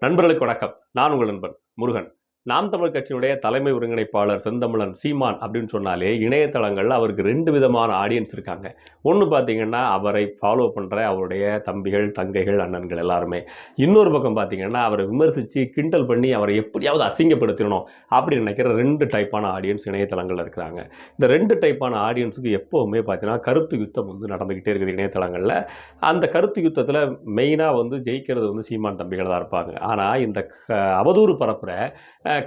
நண்பர்களுக்கு வணக்கம். நான் உங்கள் நண்பன் முருகன். நாம் தமிழ் கட்சியினுடைய தலைமை ஒருங்கிணைப்பாளர் செந்தமிழன் சீமான் அப்படின்னு சொன்னாலே இணையதளங்களில் அவருக்கு ரெண்டு விதமான ஆடியன்ஸ் இருக்காங்க. ஒன்று பார்த்தீங்கன்னா அவரை ஃபாலோ பண்ணுற அவருடைய தம்பிகள் தங்கைகள் அண்ணன்கள் எல்லாருமே. இன்னொரு பக்கம் பார்த்தீங்கன்னா அவரை விமர்சித்து கிண்டல் பண்ணி அவரை எப்படியாவது அசிங்கப்படுத்தணும் அப்படின்னு நினைக்கிற ரெண்டு டைப்பான ஆடியன்ஸ் இணையதளங்களில் இருக்கிறாங்க. இந்த ரெண்டு டைப்பான ஆடியன்ஸுக்கு எப்போவுமே பார்த்தீங்கன்னா கருத்து யுத்தம் வந்து நடந்துக்கிட்டே இருக்குது இணையதளங்களில். அந்த கருத்து யுத்தத்தில் மெயினாக வந்து ஜெயிக்கிறது வந்து சீமான் தம்பிகள் தான் இருப்பாங்க. ஆனால் இந்த க- அவதூறு பரப்புகிற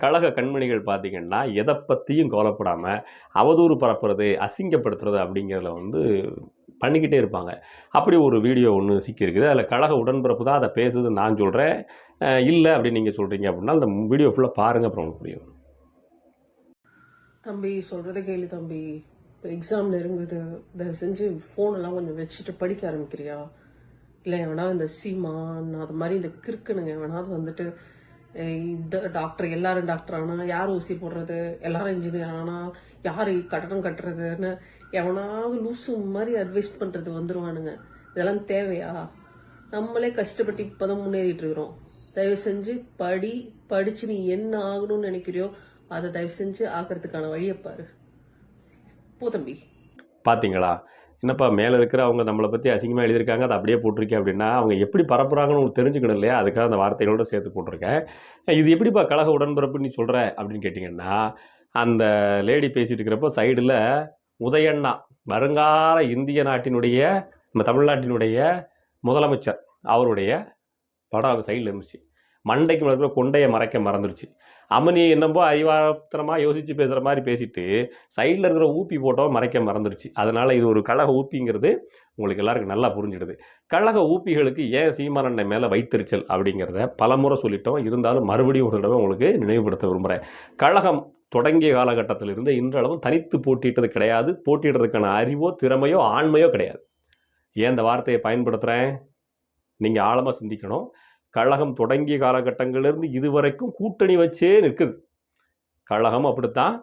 கழக கண்மணிகள் பார்த்தீங்கன்னா எதை பற்றியும் கவலைப்படாமல் அவதூறு பரப்புறது அசிங்கப்படுத்துறது அப்படிங்கிறதுல வந்து பண்ணிக்கிட்டே இருப்பாங்க. அப்படி ஒரு வீடியோ ஒன்று சிக்கியிருக்குது. அதில் கழக உடன்பிறப்பு தான் அதை பேசுது நான் சொல்கிறேன் இல்லை அப்படின்னு நீங்கள் சொல்கிறீங்க அப்படின்னா அந்த வீடியோ ஃபுல்லாக பாருங்கள் அப்புறம் உங்களுக்கு புரியும். தம்பி சொல்கிறத கேளு தம்பி. இப்போ எக்ஸாம் நெருங்குது தயவு செஞ்சு ஃபோனெல்லாம் கொஞ்சம் வச்சுட்டு படிக்க ஆரம்பிக்கிறியா? இல்லை வேணா இந்த சீமான் அது மாதிரி இந்த கிறுக்குனுங்க வேணாவது வந்துட்டு இந்த டாக்டர் எல்லாரும் டாக்டர் ஆனா யார் ஊசி போடுறது? எல்லாரும் இன்ஜினியர் ஆனா யார் கட்டணம் கட்டுறதுன்னு எவனாவது லூசு மாதிரி அட்வைஸ் பண்ணுறது வந்துருவானுங்க. இதெல்லாம் தேவையா? நம்மளே கஷ்டப்பட்டு இப்போ தான் முன்னேறிட்டு இருக்கிறோம். தயவு செஞ்சு படி படித்து நீ என்ன ஆகணும்னு நினைக்கிறியோ அதை தயவு செஞ்சு ஆக்கிறதுக்கான வழியை பாரு. போ தம்பி. பார்த்தீங்களா என்னப்பா மேலே இருக்கிற அவங்க நம்மளை பற்றி அசிங்கமாக எழுதியிருக்காங்க அதை அப்படியே போட்டிருக்கேன் அப்படின்னா அவங்க எப்படி பரப்புறாங்கன்னு உங்களுக்கு தெரிஞ்சுக்கணும் இல்லையா? அதுக்காக அந்த வார்த்தைகளோட சேர்த்து போட்டிருக்கேன். இது எப்படிப்பா கழக உடன்பிறப்பு நீ சொல்கிற அப்படின்னு கேட்டிங்கன்னா அந்த லேடி பேசிகிட்டு இருக்கிறப்போ சைடில் உதயண்ணா வருங்கால இந்திய நாட்டினுடைய நம்ம தமிழ்நாட்டினுடைய முதலமைச்சர் அவருடைய படம் சைடில் இருந்துச்சு. மண்டைக்கு மறக்கிற கொண்டையை மறைக்க மறந்துடுச்சு. அம்மனி என்னமோ அறிவாத்திரமாக யோசித்து பேசுகிற மாதிரி பேசிட்டு சைடில் இருக்கிற ஊப்பி போட்டோ மறைக்க மறந்துடுச்சு. அதனால் இது ஒரு கழக ஊப்பிங்கிறது உங்களுக்கு எல்லாருக்கும் நல்லா புரிஞ்சிடுது. கழக ஊப்பிகளுக்கு ஏன் சீமானண்ணை மேலே வைத்தறிச்சல் அப்படிங்கிறத பலமுறை சொல்லிட்டோம். இருந்தாலும் மறுபடியும் ஒரு தடவை உங்களுக்கு நினைவுபடுத்த விரும்புகிறேன் கழகம் தொடங்கிய காலகட்டத்திலிருந்து இன்றளவும் தனித்து போட்டியிட்டது கிடையாது. போட்டியிடுறதுக்கான அறிவோ திறமையோ ஆண்மையோ கிடையாது. ஏன் இந்த வார்த்தையை பயன்படுத்துகிறேன் நீங்கள் ஆழமாக சிந்திக்கணும். கழகம் தொடங்கிய காலகட்டங்களிலிருந்து இதுவரைக்கும் கூட்டணி வச்சே நிற்குது. கழகம் அப்படித்தான்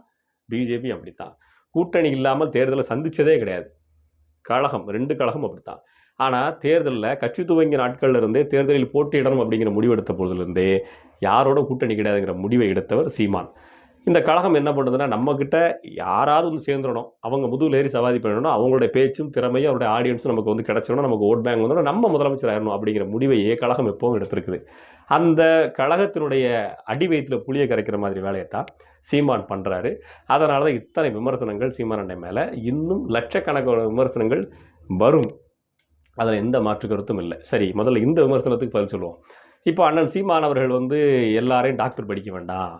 பிஜேபி அப்படித்தான். கூட்டணி இல்லாமல் தேர்தலை சந்திச்சதே கிடையாது. கழகம் ரெண்டு கழகம் அப்படித்தான். ஆனால் தேர்தலில் கட்சி துவங்கிய நாட்கள்ல இருந்தே தேர்தலில் போட்டியிடணும் அப்படிங்கிற முடிவெடுத்த பொழுதுலேருந்தே யாரோட கூட்டணி கிடையாதுங்கிற முடிவை எடுத்தவர் சீமான். இந்த கழகம் என்ன பண்ணுதுன்னா நம்மக்கிட்ட யாராவது வந்து சேர்ந்துடணும். அவங்க முதுகில் ஏறி சவாதி பண்ணணும் அவங்களுடைய பேச்சும் திறமையும் அவருடைய ஆடியன்ஸும் நமக்கு வந்து கிடச்சிடணும் நமக்கு ஓட் பேங்க் வந்து நம்ம முதலமைச்சர் ஆயிடணும் அப்படிங்கிற முடிவையே கழகம் எப்பவும் எடுத்திருக்குது. அந்த கழகத்தினுடைய அடி வயிற்றுல புளியை கரைக்கிற மாதிரி வேலையை தான் சீமான் பண்ணுறாரு அதனால தான் இத்தனை விமர்சனங்கள் சீமான் அண்டை மேலே. இன்னும் லட்சக்கணக்கான விமர்சனங்கள் வரும். அதில் எந்த மாற்று கருத்தும் இல்லை. சரி முதல்ல இந்த விமர்சனத்துக்கு பதில் சொல்லுவோம். இப்போ அண்ணன் சீமான் அவர்கள் வந்து எல்லாரையும் டாக்டர் படிக்க வேண்டாம்.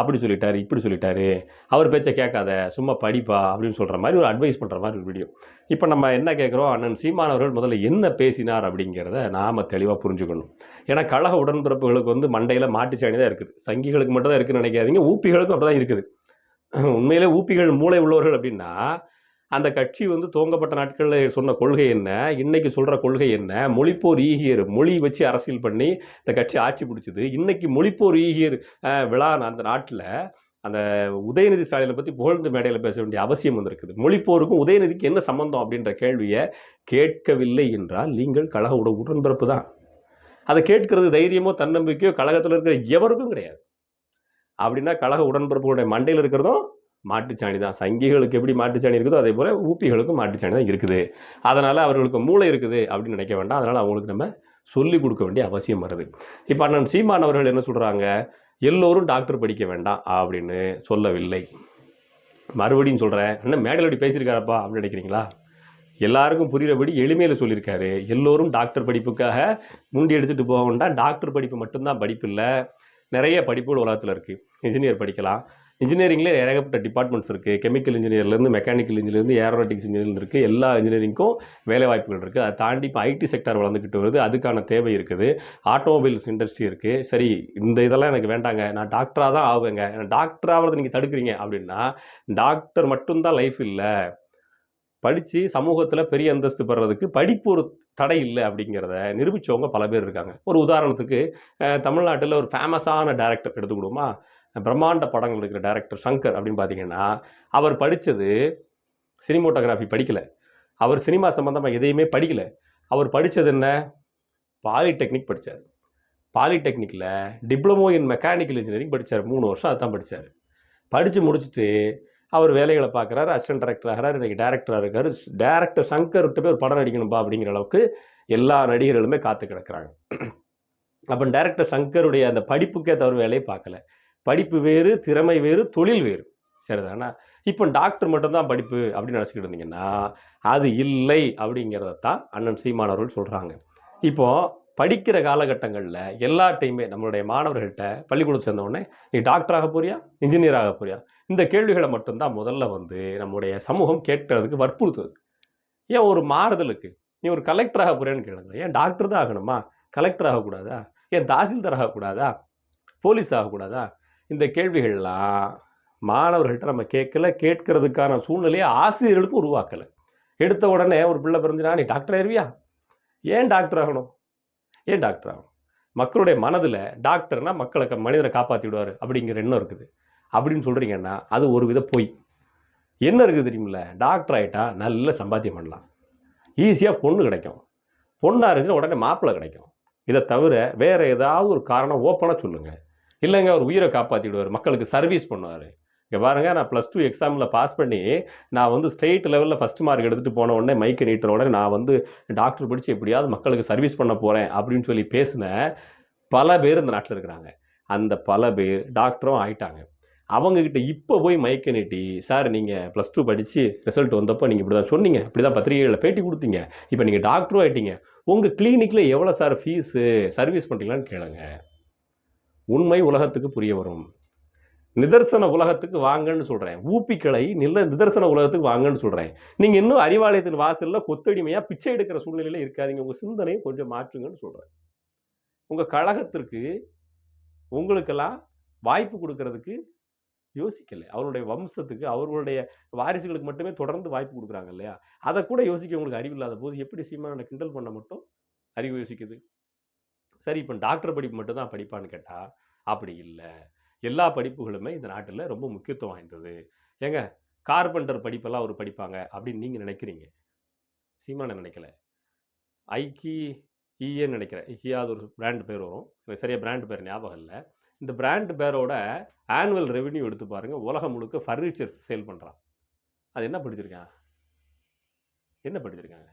அப்படி சொல்லிட்டாரு இப்படி சொல்லிட்டாரு. அவர் பேச்சை கேட்காத சும்மா படிப்பா அப்படின்னு சொல்கிற மாதிரி ஒரு அட்வைஸ் பண்ணுற மாதிரி ஒரு வீடியோ இப்போ நம்ம என்ன கேட்குறோம்? அண்ணன் சீமானவர்கள் முதல்ல என்ன பேசினார் அப்படிங்கிறத நாம் தெளிவாக புரிஞ்சுக்கணும். ஏன்னா கழக உடன்பிறப்புகளுக்கு வந்து மண்டையில் மாட்டுச்சாணி தான் இருக்குது. சங்கிகளுக்கு மட்டும் தான் இருக்குன்னு நினைக்காதீங்க ஊப்பிகளுக்கும் அப்படி தான் இருக்குது. உண்மையிலே ஊப்பிகள் மூளை உள்ளவர்கள் அப்படின்னா அந்த கட்சி வந்து துவங்கப்பட்ட நாட்களில் சொன்ன கொள்கை என்ன? இன்னைக்கு சொல்கிற கொள்கை என்ன? மொழிப்போர் ஈகியர் மொழி வச்சு அரசியல் பண்ணி இந்த கட்சி ஆட்சி பிடிச்சது. இன்னைக்கு மொழிப்போர் ஈகியர் விழா அந்த நாட்டில் அந்த உதயநிதி ஸ்டாலினை பற்றி புகழ்ந்து மேடையில் பேச வேண்டிய அவசியம் வந்திருக்குது. மொழிப்போருக்கும் உதயநிதிக்கு என்ன சம்பந்தம் அப்படின்ற கேள்வியை கேட்கவில்லை என்றால் நீங்கள் கழக உட உடன்பிறப்பு தான். அதை கேட்கறது தைரியமோ தன்னம்பிக்கையோ கழகத்தில் இருக்கிற எவருக்கும் கிடையாது. அப்படின்னா கழக உடன்பிறப்புகளுடைய மண்டையில் இருக்கிறதும் மாட்டுச்சாணி தான். சங்கிகளுக்கு எப்படி மாட்டுச்சாணி இருக்குதோ அதே போல் ஊப்பிகளுக்கும் மாட்டுச்சாணி தான் இருக்குது. அதனால் அவர்களுக்கு மூளை இருக்குது அப்படின்னு நினைக்க வேண்டாம். அதனால் அவங்களுக்கு நம்ம சொல்லிக் கொடுக்க வேண்டிய அவசியம் வருது. இப்போ அண்ணன் சீமான் அவர்கள் என்ன சொல்கிறாங்க எல்லோரும் டாக்டர் படிக்க வேண்டாம் அப்படின்னு சொல்லவில்லை. மறுபடியும் சொல்கிறேன் அண்ணன் அப்படி பேசியிருக்காரப்பா அப்படின்னு நினைக்கிறீங்களா? எல்லாருக்கும் புரிகிறபடி எளிமையில் சொல்லியிருக்காரு. எல்லோரும் டாக்டர் படிப்புக்காக முண்டி எடுத்துகிட்டு போக வேண்டாம். டாக்டர் படிப்பு மட்டும்தான் படிப்பு இல்லை நிறைய படிப்புகள் உலகத்தில் இருக்குது இன்ஜினியர் படிக்கலாம். இன்ஜினியரிங்கில் ஏகப்பட்ட டிபார்ட்மெண்ட்ஸ் இருக்குது கெமிக்கல் இன்ஜினியர்லேருந்து மெக்கானிக்கல் இன்ஜினியர்லேருந்து ஏரோனாட்டிக்ஸ் இன்ஜினியர் இருக்குது எல்லா இன்ஜினியரிங்க்கும் வேலை வாய்ப்புகள் இருக்குது அதை தாண்டி இப்போ ஐடி செக்டார் வளர்ந்துக்கிட்டு வருது. அதுக்கான தேவை இருக்குது. ஆட்டோமொபைல்ஸ் இண்டஸ்ட்ரி இருக்குது சரி இந்த இதெல்லாம் எனக்கு வேண்டாங்க. நான் டாக்டராக தான் ஆவேங்க. டாக்டர் ஆகிறது நீங்கள் தடுக்கிறீங்க அப்படின்னா டாக்டர் மட்டும்தான் லைஃப் இல்லை. படித்து சமூகத்தில் பெரிய அந்தஸ்து பெறதுக்கு படிப்பு ஒரு தடை இல்லை அப்படிங்கிறத நிரூபித்தவங்க பல பேர் இருக்காங்க. ஒரு உதாரணத்துக்கு தமிழ்நாட்டில் ஒரு ஃபேமஸான டேரக்டர் எடுத்துக்கிடுவோமா பிரம்மாண்ட படங்கள் இருக்கிற டேரக்டர் சங்கர் அப்படின்னு பார்த்தீங்கன்னா அவர் படித்தது சினிமோட்டோகிராஃபி படிக்கலை. அவர் சினிமா சம்மந்தமாக எதையுமே படிக்கலை. அவர் படித்தது என்ன? பாலிடெக்னிக் படித்தார் பாலிடெக்னிக்கில் டிப்ளமோ இன் மெக்கானிக்கல் இன்ஜினியரிங் படிச்சார். மூணு வருஷம் அதுதான் படித்தார் படித்து முடிச்சுட்டு அவர் வேலைகளை பார்க்குறாரு. அசிஸ்டன்ட் டைரக்டர் ஆகிறார். இன்றைக்கி டேரக்டராக இருக்கார். டேரக்டர் சங்கர் விட்டு போய் ஒரு படம் நடிக்கணும்பா அப்படிங்கிற அளவுக்கு எல்லா நடிகர்களுமே காத்து கிடக்குறாங்க. அப்போ டேரக்டர் சங்கருடைய அந்த படிப்புக்கே தவிர வேலையை பார்க்கல. படிப்பு வேறு திறமை வேறு தொழில் வேறு. சரிதானா. இப்போ டாக்டர் மட்டும்தான் படிப்பு அப்படின்னு நினச்சிக்கிட்டு இருந்தீங்கன்னா அது இல்லை அப்படிங்கிறத தான் அண்ணன் சீமானவர்கள் சொல்கிறாங்க இப்போது படிக்கிற காலகட்டங்களில் எல்லா டைமே நம்மளுடைய மாணவர்கள்ட்ட பள்ளிக்கூடம் சேர்ந்தவுடனே நீ டாக்டராக போறியா? இன்ஜினியர் ஆக போறியா? இந்த கேள்விகளை மட்டும்தான் முதல்ல வந்து நம்முடைய சமூகம் கேட்கறதுக்கு வற்புறுத்துது. ஏன் ஒரு மாறுதலுக்கு? நீ ஒரு கலெக்டராக போறியான்னு கேளுங்க ஏன் டாக்டர் தான் ஆகணுமா? கலெக்டர் ஆகக்கூடாதா? ஏன் தாசில்தார் ஆகக்கூடாதா? போலீஸ் ஆகக்கூடாதா? இந்த கேள்விகள்லாம் மாணவர்கள்ட்ட நம்ம கேட்கல கேட்கறதுக்கான சூழ்நிலையை ஆசிரியர்களுக்கு உருவாக்கலை. எடுத்த உடனே ஒரு பிள்ளை பிறந்துனா நீ டாக்டர் ஆயிருவியா? ஏன் டாக்டர் ஆகணும்? ஏன் டாக்டர் ஆகணும்? மக்களுடைய மனதில் டாக்டர்னா மக்களை மனிதரை காப்பாற்றி விடுவார் அப்படிங்கிற எண்ணம் இருக்குது. அப்படின்னு சொல்கிறீங்கன்னா அது ஒரு வித பொய். என்ன இருக்குது தெரியுமில்ல? டாக்டர் ஆகிட்டா நல்ல சம்பாத்தியம் பண்ணலாம். ஈஸியாக பொண்ணு கிடைக்கும். பொண்ணாக இருந்துச்சுன்னா உடனே மாப்பிள்ளை கிடைக்கும். இதை தவிர வேறு ஏதாவது ஒரு காரணம் ஓப்பனாக சொல்லுங்கள் இல்லைங்க அவர் உயிரை காப்பாற்றிடுவார் மக்களுக்கு சர்வீஸ் பண்ணுவார். இங்கே பாருங்கள் நான் ப்ளஸ் டூ எக்ஸாமில் பாஸ் பண்ணி நான் வந்து ஸ்டேட் லெவலில் ஃபஸ்ட் மார்க் எடுத்துகிட்டு போன உடனே மைக்கு நீட்டுற உடனே நான் வந்து டாக்டர் படித்து எப்படியாவது மக்களுக்கு சர்வீஸ் பண்ண போகிறேன் அப்படின்னு சொல்லி பேசின பல பேர் இந்த நாட்டில் இருக்கிறாங்க. அந்த பல பேர் டாக்டரும் ஆயிட்டாங்க. அவங்கக்கிட்ட இப்போ போய் மைக்கை நீட்டி சார் நீங்கள் ப்ளஸ் டூ படித்து ரிசல்ட் வந்தப்போ நீங்கள் இப்படி தான் சொன்னீங்க. இப்படி தான் பத்திரிகைகளில் பேட்டி கொடுத்தீங்க. இப்போ நீங்கள் டாக்டரும் ஆகிட்டீங்க உங்கள் கிளினிக்கில் எவ்வளோ சார் ஃபீஸு சர்வீஸ் பண்ணுறீங்களான்னு கேளுங்க. உண்மை உலகத்துக்கு புரிய வரும். நிதர்சன உலகத்துக்கு வாங்கன்னு சொல்கிறேன் ஊப்பிக்களை நில நிதர்சன உலகத்துக்கு வாங்கன்னு சொல்கிறேன் நீங்கள் இன்னும் அறிவாலயத்தின் வாசலில் கொத்தடிமையாக பிச்சை எடுக்கிற சூழ்நிலையில் இருக்காதீங்க. உங்கள் சிந்தனையை கொஞ்சம் மாற்றுங்கன்னு சொல்கிறேன் உங்கள் கழகத்திற்கு உங்களுக்கெல்லாம் வாய்ப்பு கொடுக்கறதுக்கு யோசிக்கலை. அவருடைய வம்சத்துக்கு அவர்களுடைய வாரிசுகளுக்கு மட்டுமே தொடர்ந்து வாய்ப்பு கொடுக்குறாங்க இல்லையா? அதை கூட யோசிக்க உங்களுக்கு அறிவு இல்லாத போது எப்படி சீமான கிண்டல் பண்ண மட்டும் அறிவு யோசிக்குது? சரி இப்போ டாக்டர் படிப்பு மட்டும்தான் படிப்பான்னு கேட்டால் அப்படி இல்லை. எல்லா படிப்புகளுமே இந்த நாட்டில் ரொம்ப முக்கியத்துவம் வாய்ந்தது. ஏங்க கார்பெண்டர் படிப்பெல்லாம் அவர் படிப்பாங்க அப்படின்னு நீங்கள் நினைக்கிறீங்க? சீமானை நினைக்கல? ஐக்கி ஈஏன்னு நினைக்கிறேன். ஐக்கியாவது ஒரு பிராண்ட் பேர் வரும். எனக்கு சரியாக பிராண்ட் பேர் ஞாபகம் இல்லை. இந்த பிராண்ட் பேரோட ஆனுவல் ரெவென்யூ எடுத்து பாருங்கள் உலகம் முழுக்க ஃபர்னிச்சர்ஸ் சேல் பண்ணுறான் அது என்ன படிச்சிருக்கான்? என்ன படிச்சிருக்காங்க?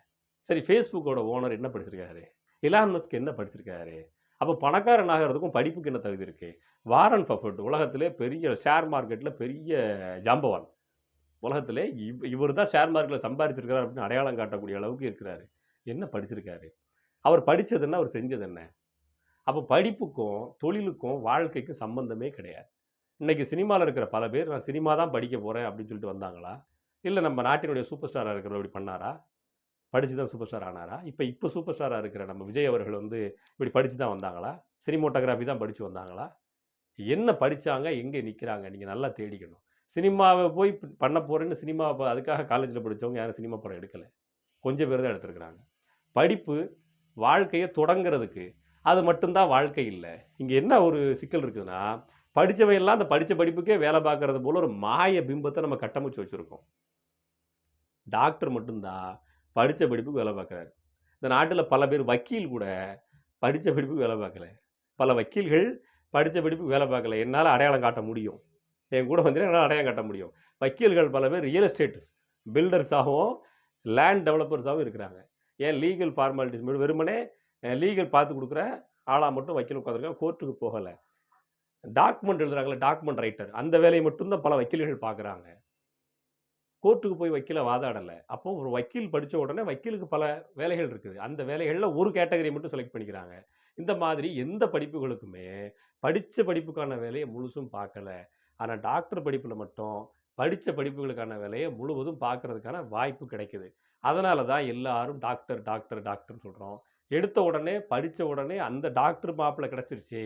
சரி ஃபேஸ்புக்கோட ஓனர் என்ன படிச்சிருக்காரு? இலான் மஸ்க் என்ன படிச்சிருக்காரு? அப்போ பணக்காரன் ஆகிறதுக்கும் படிப்புக்கு என்ன தகுதி இருக்கு? வாரன் பஃபட் உலகத்திலே பெரிய ஷேர் மார்க்கெட்டில் பெரிய ஜாம்பவான். உலகத்திலே இவ் இவர் தான் ஷேர் மார்க்கெட்டில் சம்பாதிச்சிருக்கிறார் அப்படின்னு அடையாளம் காட்டக்கூடிய அளவுக்கு இருக்கிறாரு. என்ன படிச்சிருக்காரு? அவர் படித்தது என்ன? அவர் செஞ்சது என்ன? அப்போ படிப்புக்கும் தொழிலுக்கும் வாழ்க்கைக்கும் சம்பந்தமே கிடையாது. இன்னைக்கு சினிமாவில் இருக்கிற பல பேர் நான் சினிமா தான் படிக்க போகிறேன் அப்படின்னு சொல்லிட்டு வந்தாங்களா? இல்லை நம்ம நாட்டினுடைய சூப்பர் ஸ்டாராக இருக்கிறவர் இப்படி பண்ணாரா? படித்து தான் சூப்பர் ஸ்டார் ஆனாரா? இப்போ இப்போ சூப்பர் ஸ்டாராக இருக்கிற நம்ம விஜய் அவர்கள் வந்து இப்படி படித்து தான் வந்தாங்களா? சினிமோட்டோகிராஃபி தான் படித்து வந்தாங்களா? என்ன படித்தாங்க எங்கே நிற்கிறாங்க நீங்கள் நல்லா தேடிக்கணும். சினிமாவை போய் பண்ண போகிறேன்னு சினிமாவை அதுக்காக காலேஜில் படித்தவங்க யாரும் சினிமா படம் எடுக்கலை. கொஞ்சம் பேர் தான் எடுத்திருக்கிறாங்க. படிப்பு வாழ்க்கையை தொடங்குறதுக்கு அது மட்டும்தான் வாழ்க்கை இல்லை. இங்கே என்ன ஒரு சிக்கல் இருக்குதுன்னா படித்தவையெல்லாம் அந்த படித்த படிப்புக்கே வேலை பார்க்கறது போல ஒரு மாய பிம்பத்தை நம்ம கட்டமைச்சு வச்சுருக்கோம். டாக்டர் மட்டும்தான் படித்த படிப்புக்கு வேலை பார்க்குறாரு. இந்த நாட்டில் பல பேர் வக்கீல் கூட படித்த படிப்புக்கு வேலை பார்க்கல. பல வக்கீல்கள் படித்த படிப்புக்கு வேலை பார்க்கல. என்னால் அடையாளம் காட்ட முடியும். என் கூட வந்து என்னால் அடையாளம் காட்ட முடியும். வக்கீல்கள் பல பேர் ரியல் எஸ்டேட் பில்டர்ஸாகவும் லேண்ட் டெவலப்பர்ஸாகவும் இருக்கிறாங்க. ஏன் லீகல் ஃபார்மாலிட்டிஸ் வெறுமனே லீகல் பார்த்து கொடுக்குற ஆளாக மட்டும் வக்கீல் உட்காந்துருக்காங்க கோர்ட்டுக்கு போகலை. டாக்குமெண்ட் எழுதுறாங்களே டாக்குமெண்ட் ரைட்டர் அந்த வேலையை மட்டும்தான் பல வக்கீல்கள் பார்க்குறாங்க. கோர்ட்டுக்கு போய் வக்கீலை வாதாடலை. அப்போ ஒரு வக்கீல் படித்த உடனே வக்கீலுக்கு பல வேலைகள் இருக்குது. அந்த வேலைகளில் ஒரு கேட்டகரி மட்டும் செலக்ட் பண்ணிக்கிறாங்க. இந்த மாதிரி எந்த படிப்புகளுக்குமே படித்த படிப்புக்கான வேலையை முழுசும் பார்க்கல. ஆனால் டாக்டர் படிப்பில் மட்டும் படித்த படிப்புகளுக்கான வேலையை முழுவதும் பார்க்கறதுக்கான வாய்ப்பு கிடைக்குது. அதனால தான் எல்லாரும் டாக்டர் டாக்டர் டாக்டர்னு சொல்கிறோம் எடுத்த உடனே படித்த உடனே அந்த டாக்டர் மாப்பிள்ளை கிடச்சிருச்சு.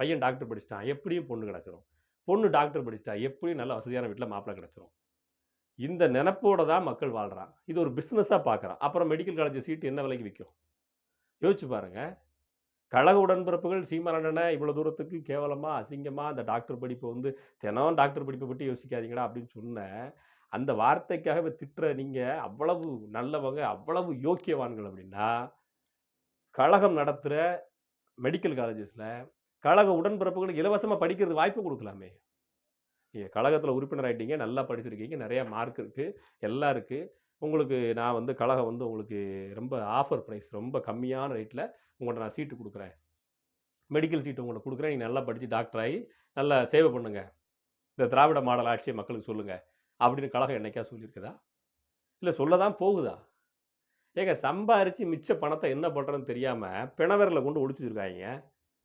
பையன் டாக்டர் படிச்சிட்டான். எப்படியும் பொண்ணு கிடச்சிரும். பொண்ணு டாக்டர் படிச்சிட்டா எப்படியும் நல்ல வசதியான வீட்டில் மாப்பிள்ளை கிடச்சிரும். இந்த நினப்போட தான் மக்கள் வாழ்கிறான் இது ஒரு பிஸ்னஸாக பார்க்குறான் அப்புறம் மெடிக்கல் காலேஜ் சீட்டு என்ன விலைக்கு விற்கும் யோசிச்சு பாருங்க. கழக உடன்பிறப்புகள் சீமானண்ணனை இவ்வளோ தூரத்துக்கு கேவலமாக அசிங்கமாக அந்த டாக்டர் படிப்பை வந்து தினம் டாக்டர் படிப்பை பற்றி யோசிக்காதீங்கடா அப்படின்னு சொன்ன அந்த வார்த்தைக்காக திட்டுற நீங்கள் அவ்வளவு நல்லவங்க அவ்வளவு யோக்கியவான்கள் அப்படின்னா கழகம் நடத்துகிற மெடிக்கல் காலேஜஸில் கழக உடன்பிறப்புகளுக்கு இலவசமாக படிக்கிறது வாய்ப்பு கொடுக்கலாமே. நீங்கள் கழகத்தில் உறுப்பினர் ஆகிட்டீங்க நல்லா படிச்சிருக்கீங்க நிறையா மார்க் இருக்குது எல்லாம் இருக்குது உங்களுக்கு நான் வந்து கழகம் வந்து உங்களுக்கு ரொம்ப ஆஃபர் ப்ரைஸ் ரொம்ப கம்மியான ரேட்டில் உங்கள்கிட்ட நான் சீட்டு கொடுக்குறேன். மெடிக்கல் சீட்டு உங்களுக்கு கொடுக்குறேன். நீங்கள் நல்லா படித்து டாக்டர் ஆகி நல்லா சேவை பண்ணுங்கள் இந்த திராவிட மாடல் ஆட்சியை மக்களுக்கு சொல்லுங்கள் அப்படின்னு கழகம் என்னைக்கா சொல்லியிருக்குதா? இல்லை சொல்ல தான் போகுதா? ஏங்க சம்பாரித்து மிச்ச பணத்தை என்ன பண்ணுறதுன்னு தெரியாமல் பிணவரில் கொண்டு ஒழிச்சு வச்சிருக்காங்க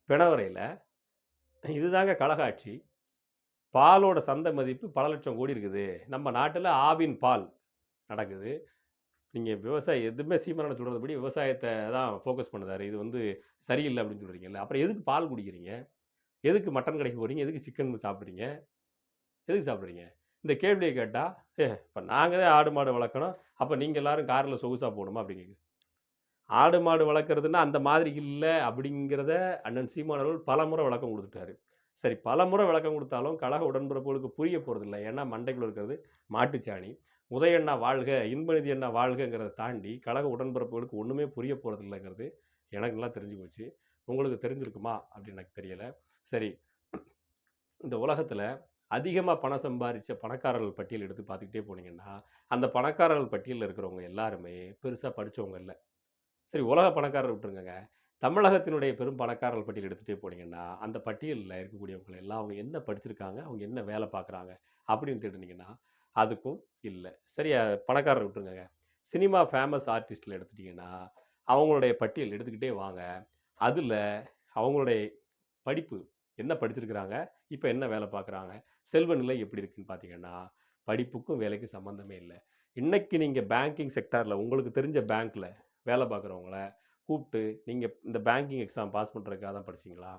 பிணவரையில். இதுதாங்க கழக ஆட்சி. பாலோட சந்தை மதிப்பு பல லட்சம் கோடி இருக்குது. நம்ம நாட்டில் ஆவின் பால் நடக்குது. நீங்கள் விவசாயம் எதுவுமே சீமான சொல்கிறதுபடி விவசாயத்தை தான் ஃபோக்கஸ் பண்ணுதாரு. இது வந்து சரியில்லை அப்படின்னு சொல்கிறீங்கல்ல அப்புறம் எதுக்கு பால் குடிக்கிறீங்க? எதுக்கு மட்டன் கடைக்கு போகிறீங்க எதுக்கு சிக்கன் சாப்பிட்றீங்க? எதுக்கு சாப்பிட்றீங்க? இந்த கேள்வியை கேட்டால் ஏ இப்போ நாங்கள் தான் ஆடு மாடு வளர்க்கணும். அப்போ நீங்கள் எல்லாரும் காரில் சொகுசாக போகணுமா? அப்படிங்க ஆடு மாடு வளர்க்குறதுன்னா அந்த மாதிரி இல்லை அப்படிங்கிறத அண்ணன் சீமானவர்கள் பல முறை விளக்கம் கொடுத்துட்டாரு. சரி பல முறை விளக்கம் கொடுத்தாலும் கழக உடன்பிறப்புகளுக்கு புரிய போகிறதில்ல ஏன்னா மண்டைக்குள்ள இருக்கிறது மாட்டுச்சாணி. உதயண்ணா வாழ்க இன்பநிதி அண்ணா வாழ்கங்கிறத தாண்டி கழக உடன்பிறப்புகளுக்கு ஒன்றுமே புரிய போகிறதில்லைங்கிறது எனக்கு நல்லா தெரிஞ்சு போச்சு. உங்களுக்கு தெரிஞ்சிருக்குமா அப்படின்னு எனக்கு தெரியலை. சரி இந்த உலகத்தில் அதிகமாக பணம் சம்பாதிச்ச பணக்காரர்கள் பட்டியல் எடுத்து பார்த்துக்கிட்டே போனீங்கன்னா அந்த பணக்காரர்கள் பட்டியலில் இருக்கிறவங்க எல்லாருமே பெருசாக படித்தவங்க இல்லை. சரி உலக பணக்காரர் விட்டுருங்க தமிழகத்தினுடைய பெரும் பணக்காரர்கள் பட்டியல் எடுத்துகிட்டே போனீங்கன்னா அந்த பட்டியலில் இருக்கக்கூடியவங்க எல்லாம் அவங்க என்ன படிச்சிருக்காங்க அவங்க என்ன வேலை பார்க்குறாங்க அப்படின்னு தேடினீங்கன்னா அதுக்கும் இல்லை. சரியா? பணக்காரர் விட்டுருங்க சினிமா ஃபேமஸ் ஆர்டிஸ்டில் எடுத்துட்டிங்கன்னா அவங்களுடைய பட்டியல் எடுத்துக்கிட்டே வாங்க. அதில் அவங்களுடைய படிப்பு என்ன படிச்சிருக்கிறாங்க இப்போ என்ன வேலை பார்க்குறாங்க செல்வ நிலை எப்படி இருக்குன்னு பார்த்தீங்கன்னா படிப்புக்கும் வேலைக்கும் சம்மந்தமே இல்லை. இன்றைக்கி நீங்கள் பேங்கிங் செக்டாரில் உங்களுக்கு தெரிஞ்ச பேங்க்கில் வேலை பார்க்குறவங்கள கூப்பிட்டு நீங்கள் இந்த பேங்கிங் எக்ஸாம் பாஸ் பண்ணுறதுக்காக தான் படிச்சீங்களா?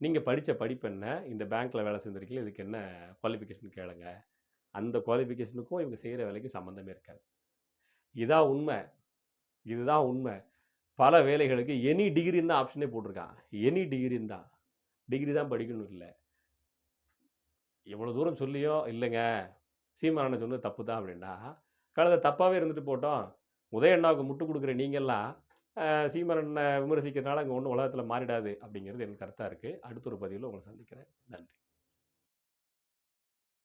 நீங்கள் படித்த படிப்பு என்ன? இந்த பேங்க்கில் வேலை செஞ்சுருக்கீங்க இதுக்கு என்ன குவாலிஃபிகேஷன் கேளுங்க. அந்த குவாலிஃபிகேஷனுக்கும் இவங்க செய்கிற வேலைக்கும் சம்மந்தமே இருக்காது. இதான் உண்மை. இதுதான் உண்மை. பல வேலைகளுக்கு எனி டிகிரின்னு தான் ஆப்ஷனே போட்டிருக்கான். எனி டிகிரின்னு தான். டிகிரி தான் படிக்கணும் இல்லை. எவ்வளோ தூரம் சொல்லியோ? இல்லைங்க. சீமாரான சொன்னது தப்பு தான் அப்படின்னா கழுத தப்பாகவே இருந்துட்டு போட்டோம். உதயண்ணாவுக்கு முட்டு கொடுக்குற நீங்கள்லாம் சீமானண்ணனை விமர்சிக்கிறதுனால அங்கே ஒன்றும் உலகத்தில் மாறிடாது அப்படிங்கிறது என் கருத்தாக இருக்குது அடுத்த ஒரு பதிவில் உங்களை சந்திக்கிறேன். நன்றி.